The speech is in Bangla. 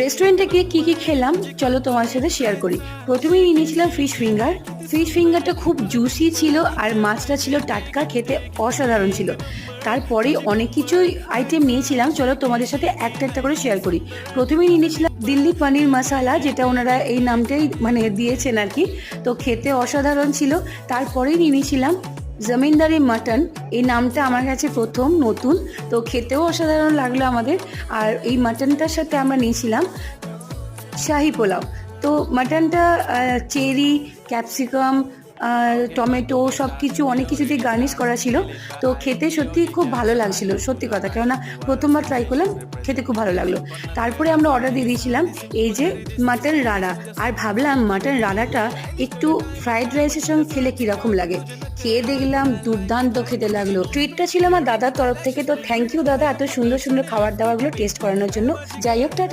রেস্টুরেন্টে গিয়ে কী কী খেলাম, চলো তোমার সাথে শেয়ার করি। প্রথমেই নিয়ে নিয়েছিলাম ফিশ ফিঙ্গার ফিশ ফিঙ্গারটা খুব জুসি ছিল আর মাছটা ছিল টাটকা, খেতে অসাধারণ ছিল। তারপরে অনেক কিছুই আইটেম নিয়েছিলাম, চলো তোমাদের সাথে একটা একটা করে শেয়ার করি। প্রথমেই নিয়ে নিয়েছিলাম দিল্লি পনির মশালা যেটা ওনারা এই নামটাই মানে দিয়েছেন আর কি। তো খেতে অসাধারণ ছিল। তারপরেই নিয়ে নিয়েছিলাম জমিনদারি মাটন, এই নামটা আমার কাছে প্রথম, নতুন। তো খেতেও অসাধারণ লাগল আমাদের। আর এই মাটনটার সাথে আমরা নিয়েছিলাম শাহি পোলাও। তো মাটনটা চেরি, ক্যাপসিকাম টমেটো সব কিছু অনেক কিছু দিয়ে গার্নিশ করা ছিল। তো খেতে সত্যি খুব ভালো লাগছিল, সত্যি কথা। কেননা প্রথমবার ট্রাই করলাম, খেতে খুব ভালো লাগল। তারপরে আমরা অর্ডার দিয়ে দিয়েছিলাম, এই যে মাটন রাড়া আর ভাবলাম মাটন রাড়াটা একটু ফ্রাইড রাইসের সঙ্গে খেলে কীরকম লাগে। খেয়ে দেখলাম দুর্দান্ত খেতে লাগল। ট্রিটটা ছিল আমার দাদার তরফ থেকে, তো থ্যাংক ইউ দাদা এত সুন্দর সুন্দর খাবার দাবারগুলো টেস্ট করানোর জন্য। যাই হোক, টাটা।